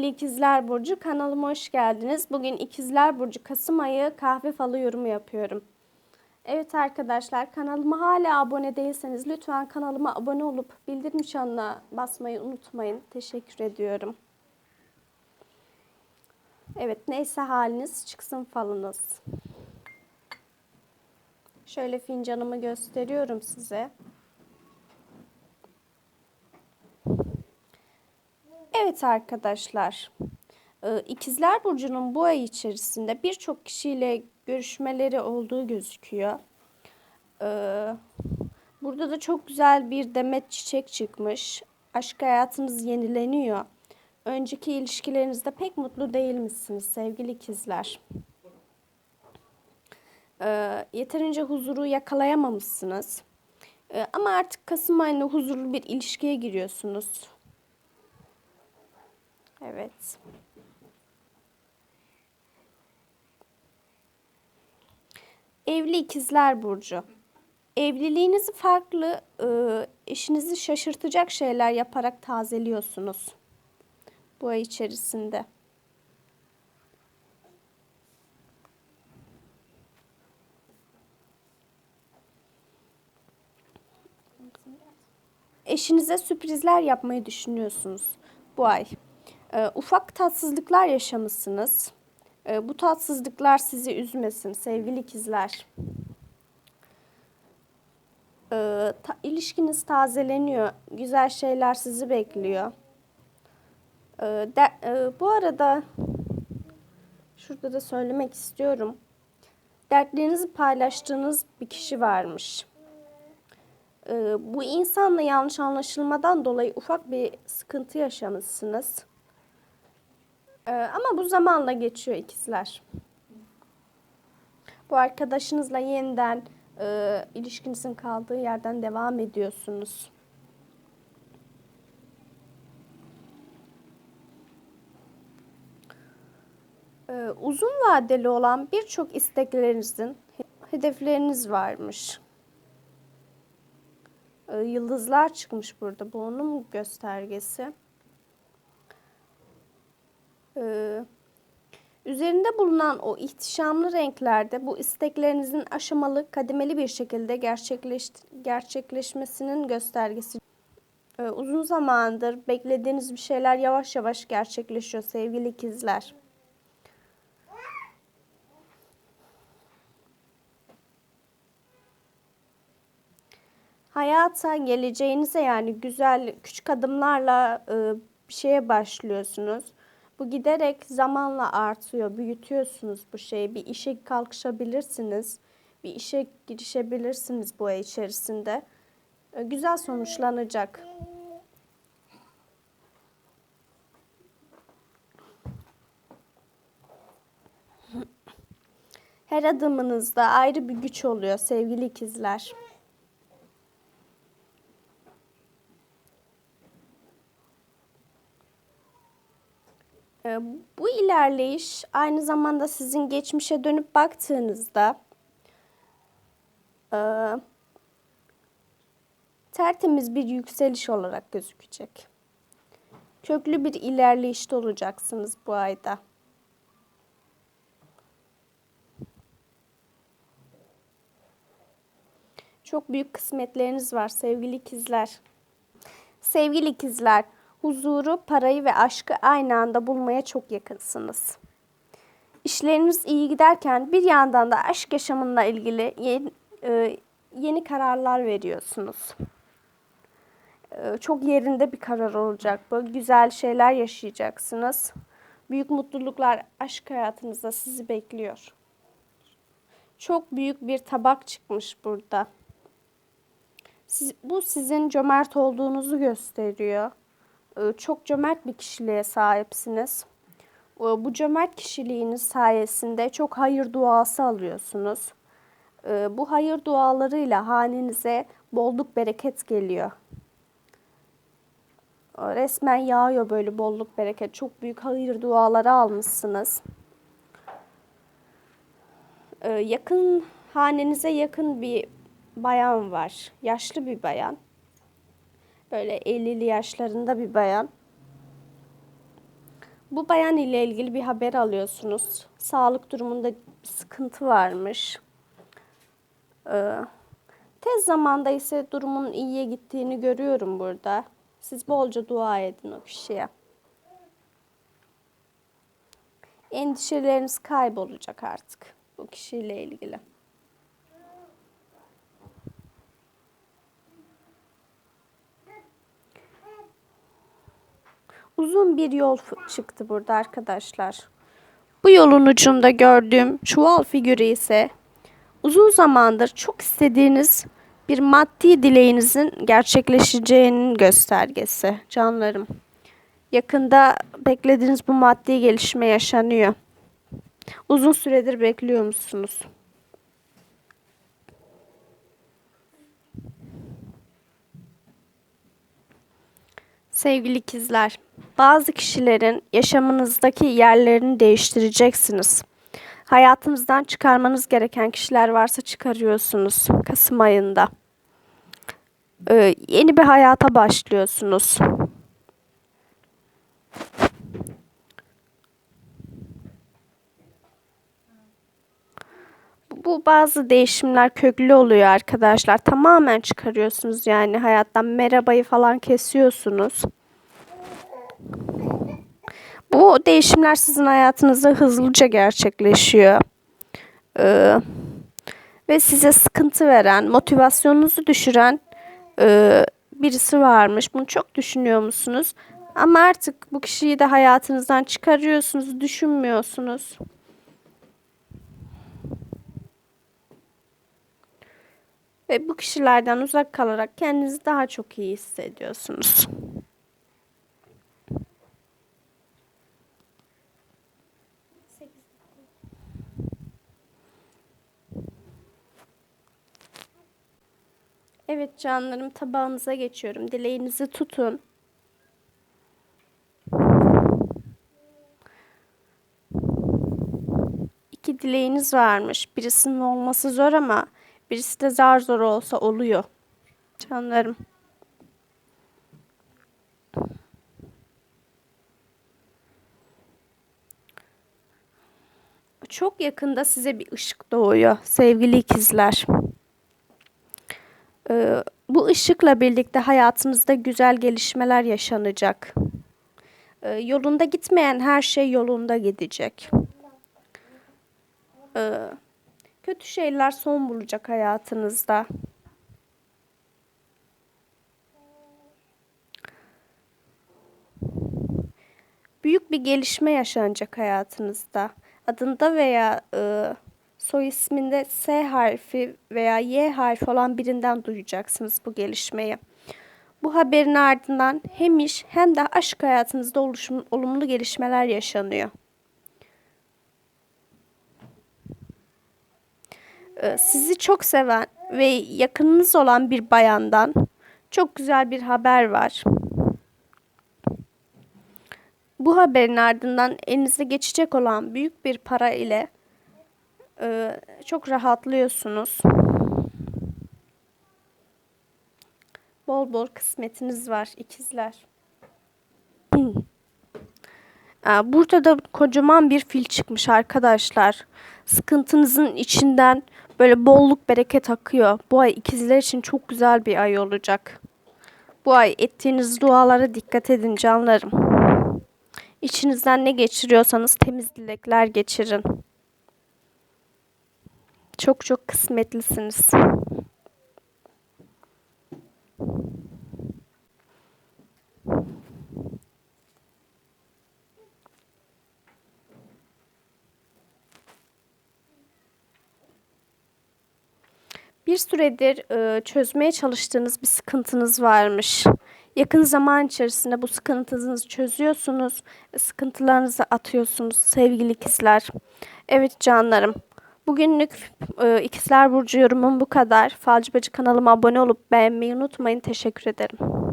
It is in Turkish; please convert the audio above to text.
Sevgili İkizler Burcu kanalıma hoş geldiniz. Bugün İkizler Burcu Kasım ayı kahve falı yorumu yapıyorum. Evet arkadaşlar kanalıma hala abone değilseniz lütfen kanalıma abone olup bildirim çanına basmayı unutmayın. Teşekkür ediyorum. Evet neyse haliniz çıksın falınız. Şöyle fincanımı gösteriyorum size. Evet arkadaşlar, e, İkizler Burcu'nun bu ay içerisinde birçok kişiyle görüşmeleri olduğu gözüküyor. E, burada da çok güzel bir demet çiçek çıkmış. Aşk hayatınız yenileniyor. Önceki ilişkilerinizde pek mutlu değil misiniz sevgili ikizler? E, yeterince huzuru yakalayamamışsınız. Ama artık Kasım ayında huzurlu bir ilişkiye giriyorsunuz. Evet. Evli ikizler burcu. Evliliğinizi farklı, e, eşinizi şaşırtacak şeyler yaparak tazeliyorsunuz. Bu ay içerisinde. Eşinize sürprizler yapmayı düşünüyorsunuz bu ay. E, ufak tatsızlıklar yaşamışsınız. E, bu tatsızlıklar sizi üzmesin sevgili ikizler. E, ta, ilişkiniz tazeleniyor. Güzel şeyler sizi bekliyor. E, de, e, bu arada şurada da söylemek istiyorum. Dertlerinizi paylaştığınız bir kişi varmış. E, bu insanla yanlış anlaşılmadan dolayı ufak bir sıkıntı yaşamışsınız. Ee, ama bu zamanla geçiyor ikizler. Bu arkadaşınızla yeniden e, ilişkinizin kaldığı yerden devam ediyorsunuz. Ee, uzun vadeli olan birçok isteklerinizin, hedefleriniz varmış. Ee, yıldızlar çıkmış burada. Bu onun göstergesi. Ee, üzerinde bulunan o ihtişamlı renklerde bu isteklerinizin aşamalı, kademeli bir şekilde gerçekleş, gerçekleşmesinin göstergesi. Ee, uzun zamandır beklediğiniz bir şeyler yavaş yavaş gerçekleşiyor sevgili ikizler. Hayata, geleceğinize yani güzel küçük adımlarla e, bir şeye başlıyorsunuz. Bu giderek zamanla artıyor, büyütüyorsunuz bu şeyi. Bir işe kalkışabilirsiniz, bir işe girişebilirsiniz bu ay içerisinde. Ee, güzel sonuçlanacak. Her adımınızda ayrı bir güç oluyor sevgili ikizler. Ee, bu ilerleyiş aynı zamanda sizin geçmişe dönüp baktığınızda e, tertemiz bir yükseliş olarak gözükecek. Köklü bir ilerleyişte olacaksınız bu ayda. Çok büyük kısmetleriniz var sevgili ikizler. Sevgili ikizler, huzuru, parayı ve aşkı aynı anda bulmaya çok yakınsınız. İşleriniz iyi giderken bir yandan da aşk yaşamınla ilgili yeni, e, yeni kararlar veriyorsunuz. E, çok yerinde bir karar olacak bu. Güzel şeyler yaşayacaksınız. Büyük mutluluklar aşk hayatınızda sizi bekliyor. Çok büyük bir tabak çıkmış burada. Siz, bu sizin cömert olduğunuzu gösteriyor. Ee, çok cömert bir kişiliğe sahipsiniz. Ee, bu cömert kişiliğiniz sayesinde çok hayır duası alıyorsunuz. Ee, bu hayır dualarıyla hanenize bolluk bereket geliyor. Resmen yağıyor böyle bolluk bereket. Çok büyük hayır duaları almışsınız. Yakın hanenize yakın bir bayan var. Yaşlı bir bayan. Böyle 50'li yaşlarında bir bayan. Bu bayan ile ilgili bir haber alıyorsunuz. Sağlık durumunda bir sıkıntı varmış. Ee, tez zamanda ise durumun iyiye gittiğini görüyorum burada. Siz bolca dua edin o kişiye. Endişeleriniz kaybolacak artık bu kişiyle ilgili. Uzun bir yol çıktı burada arkadaşlar. Bu yolun ucunda gördüğüm çuval figürü ise uzun zamandır çok istediğiniz bir maddi dileğinizin gerçekleşeceğinin göstergesi canlarım. Yakında beklediğiniz bu maddi gelişme yaşanıyor. Uzun süredir bekliyor musunuz? Sevgili ikizler, bazı kişilerin yaşamınızdaki yerlerini değiştireceksiniz. Hayatınızdan çıkarmanız gereken kişiler varsa çıkarıyorsunuz Kasım ayında. Ee, yeni bir hayata başlıyorsunuz. Bu bazı değişimler köklü oluyor arkadaşlar. Tamamen çıkarıyorsunuz yani hayattan merhabayı falan kesiyorsunuz. Bu değişimler sizin hayatınızda hızlıca gerçekleşiyor. Ee, ve size sıkıntı veren, motivasyonunuzu düşüren e, birisi varmış. Bunu çok düşünüyor musunuz? Ama artık bu kişiyi de hayatınızdan çıkarıyorsunuz, düşünmüyorsunuz. Ve bu kişilerden uzak kalarak kendinizi daha çok iyi hissediyorsunuz. Evet canlarım tabağınıza geçiyorum. Dileğinizi tutun. İki dileğiniz varmış. Birisinin olması zor ama birisi de zar zor olsa oluyor. Canlarım. Çok yakında size bir ışık doğuyor sevgili ikizler. Ee, bu ışıkla birlikte hayatınızda güzel gelişmeler yaşanacak. Ee, yolunda gitmeyen her şey yolunda gidecek. Ee, kötü şeyler son bulacak hayatınızda. Büyük bir gelişme yaşanacak hayatınızda. Adında veya e, soy isminde S harfi veya Y harfi olan birinden duyacaksınız bu gelişmeyi. Bu haberin ardından hem iş hem de aşk hayatınızda oluşum, olumlu gelişmeler yaşanıyor. Sizi çok seven ve yakınınız olan bir bayandan çok güzel bir haber var. Bu haberin ardından elinize geçecek olan büyük bir para ile e, çok rahatlıyorsunuz. Bol bol kısmetiniz var ikizler. Burada da kocaman bir fil çıkmış arkadaşlar. Sıkıntınızın içinden böyle bolluk bereket akıyor. Bu ay ikizler için çok güzel bir ay olacak. Bu ay ettiğiniz dualara dikkat edin canlarım. İçinizden ne geçiriyorsanız temiz dilekler geçirin. Çok çok kısmetlisiniz. Bir süredir e, çözmeye çalıştığınız bir sıkıntınız varmış. Yakın zaman içerisinde bu sıkıntınızı çözüyorsunuz, sıkıntılarınızı atıyorsunuz sevgili ikizler. Evet canlarım. Bugünlük e, ikizler burcu yorumum bu kadar. Falcı Bacı kanalıma abone olup beğenmeyi unutmayın. Teşekkür ederim.